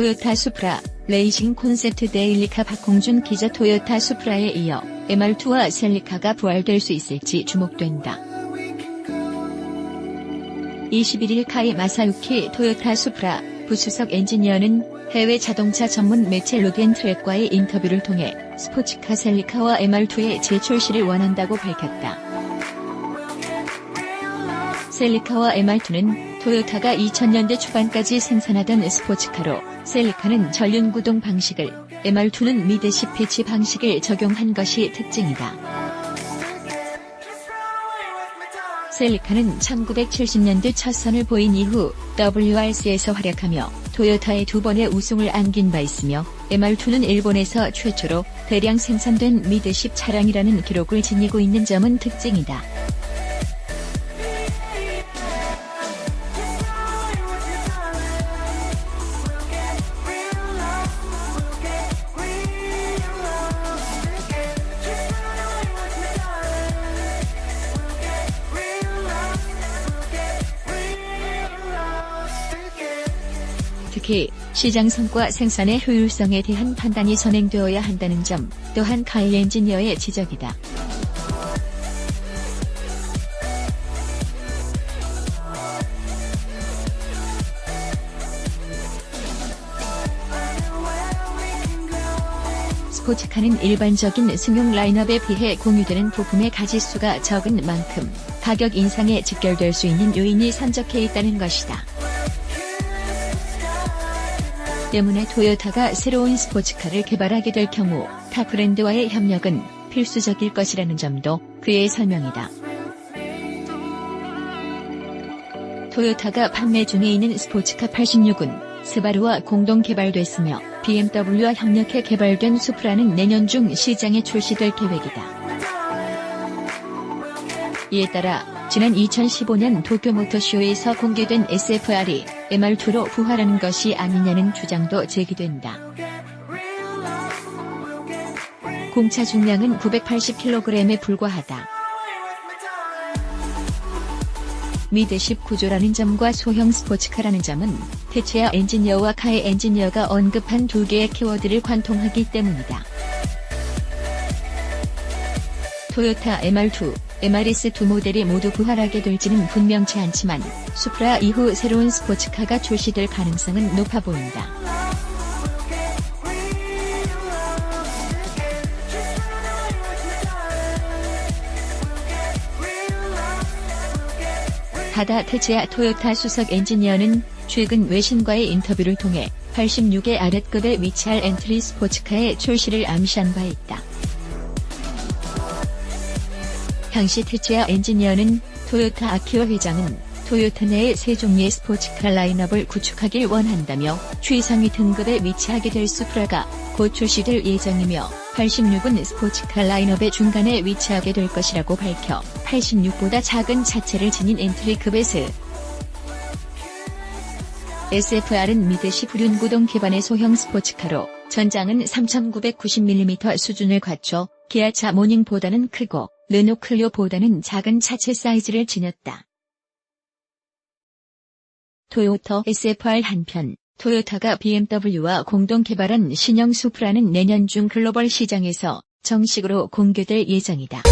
토요타 수프라, 레이싱 콘셉트 데일리카 박홍준 기자 토요타 수프라에 이어 MR2와 셀리카가 부활될 수 있을지 주목된다. 21일 카이 마사유키 토요타 수프라 부수석 엔지니어는 해외 자동차 전문 매체 로겐 트랙과의 인터뷰를 통해 스포츠카 셀리카와 MR2의 재출시를 원한다고 밝혔다. 셀리카와 MR2는 토요타가 2000년대 초반까지 생산하던 스포츠카로 셀리카는 전륜구동 방식을, MR2는 미드십 패치 방식을 적용한 것이 특징이다. 셀리카는 1970년대 첫 선을 보인 이후 WRC에서 활약하며 토요타의 두 번의 우승을 안긴 바 있으며 MR2는 일본에서 최초로 대량 생산된 미드십 차량이라는 기록을 지니고 있는 점은 특징이다. 특히 시장 성과 생산의 효율성에 대한 판단이 선행되어야 한다는 점 또한 카일 엔지니어의 지적이다. 스포츠카는 일반적인 승용 라인업에 비해 공유되는 부품의 가지수가 적은 만큼 가격 인상에 직결될 수 있는 요인이 산적해 있다는 것이다. 때문에 토요타가 새로운 스포츠카를 개발하게 될 경우 타 브랜드와의 협력은 필수적일 것이라는 점도 그의 설명이다. 토요타가 판매 중에 있는 스포츠카 86은 스바루와 공동 개발됐으며 BMW와 협력해 개발된 수프라는 내년 중 시장에 출시될 계획이다. 이에 따라 지난 2015년 도쿄 모터쇼에서 공개된 SFR이 MR2로 부활하는 것이 아니냐는 주장도 제기된다. 공차 중량은 980kg에 불과하다. 미드십 구조라는 점과 소형 스포츠카라는 점은 테치아 엔지니어와 카의 엔지니어가 언급한 두 개의 키워드를 관통하기 때문이다. 토요타 MR2, MRS 두 모델이 모두 부활하게 될지는 분명치 않지만 수프라 이후 새로운 스포츠카가 출시될 가능성은 높아 보인다. 다다 테치아 토요타 수석 엔지니어는 최근 외신과의 인터뷰를 통해 86의 아랫급에 위치할 엔트리 스포츠카의 출시를 암시한 바 있다. 당시 테치아 엔지니어는 토요타 아키오 회장은 토요타 내의 세 종류의 스포츠카 라인업을 구축하길 원한다며 최상위 등급에 위치하게 될 수프라가 곧 출시될 예정이며 86은 스포츠카 라인업의 중간에 위치하게 될 것이라고 밝혀 86보다 작은 차체를 지닌 엔트리급의 스 SFR은 미드시 불륜구동 기반의 소형 스포츠카로 전장은 3990mm 수준을 갖춰 기아차 모닝보다는 크고 르노 클리오보다는 작은 차체 사이즈를 지녔다. 토요타 SFR 한편 토요타가 BMW와 공동 개발한 신형 수프라는 내년 중 글로벌 시장에서 정식으로 공개될 예정이다.